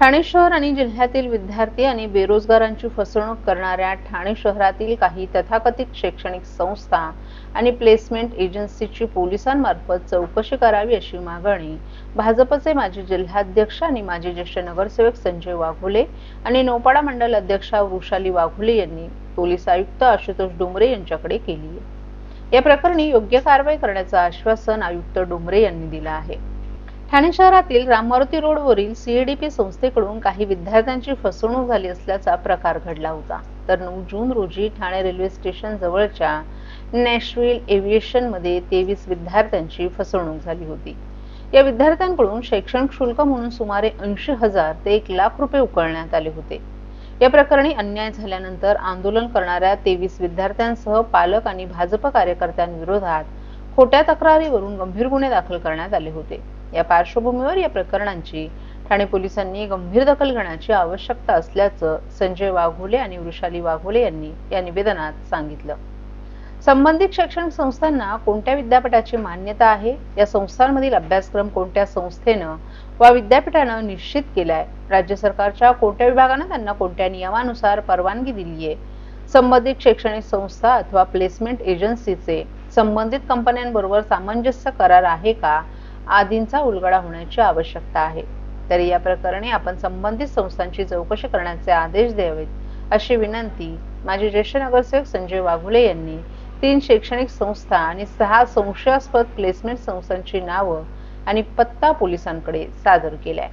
ठाणे शहर आणि जिल्ह्यातील विद्यार्थी आणि बेरोजगारांची फसवणूक करणाऱ्या ठाणे शहरातील काही तथाकथित शैक्षणिक संस्था आणि प्लेसमेंट एजन्सीची पोलिसांमार्फत चौकशी करावी अशी मागणी भाजपचे माजी जिल्हाध्यक्ष आणि माजी ज्येष्ठ नगरसेवक संजय वाघोले आणि नौपाडा मंडल अध्यक्षा वृषाली वाघोले यांनी पोलीस आयुक्त आशुतोष डोंगरे यांच्याकडे केली आहे. या प्रकरणी योग्य कारवाई करण्याचं आश्वासन आयुक्त डोंगरे यांनी दिलं आहे. ठाणे शहरातील राममारुती रोडवरील सीएडीपी संस्थेकडून काही विद्यार्थ्यांची फसवणूक झाली असल्याचा प्रकार घडला होता. तर नऊ जून रोजी ठाणे रेल्वे स्टेशन जवळच्या नॅशविल एव्हिएशनमध्ये तेवीस विद्यार्थ्यांची फसवणूक झाली होती. या विद्यार्थ्यांकडून शैक्षणिक शुल्क म्हणून सुमारे ऐंशी हजार ते एक लाख रुपये उकळण्यात आले होते. या प्रकरणी अन्याय झाल्यानंतर आंदोलन करणाऱ्या तेवीस विद्यार्थ्यांसह पालक आणि भाजप कार्यकर्त्यांविरोधात खोट्या तक्रारीवरून गंभीर गुन्हे दाखल करण्यात आले होते. या पार्श्वभूमीवर या प्रकरणांची ठाणे पोलिसांनी गंभीर दखल घेण्याची आवश्यकता असल्याचं संजय वाघोले आणि वृषाली वाघोले यांनी या निवेदनात सांगितलं. संबंधित शैक्षणिक संस्थांना कोणत्या विद्यापीठाची मान्यता आहे? या संस्थांमधील अभ्यासक्रम कोणत्या संस्थेनं वा विद्यापीठानं निश्चित केलाय? राज्य सरकारच्या कोणत्या विभागानं त्यांना कोणत्या नियमानुसार परवानगी दिली आहे संबंधित शैक्षणिक संस्था अथवा प्लेसमेंट एजन्सीचे संबंधित कंपन्यांबरोबर सामंजस्य करार आहे का? आदींचा उलगडा होण्याची आवश्यकता आहे. तरी या प्रकरणी आपण संबंधित संस्थांची चौकशी करण्याचे आदेश द्यावेत अशी विनंती माजी ज्येष्ठ नगरसेवक संजय वाघुले यांनी तीन शैक्षणिक संस्था आणि सहा संशयास्पद प्लेसमेंट संस्थांची नावं आणि पत्ता पोलिसांकडे सादर केलाय.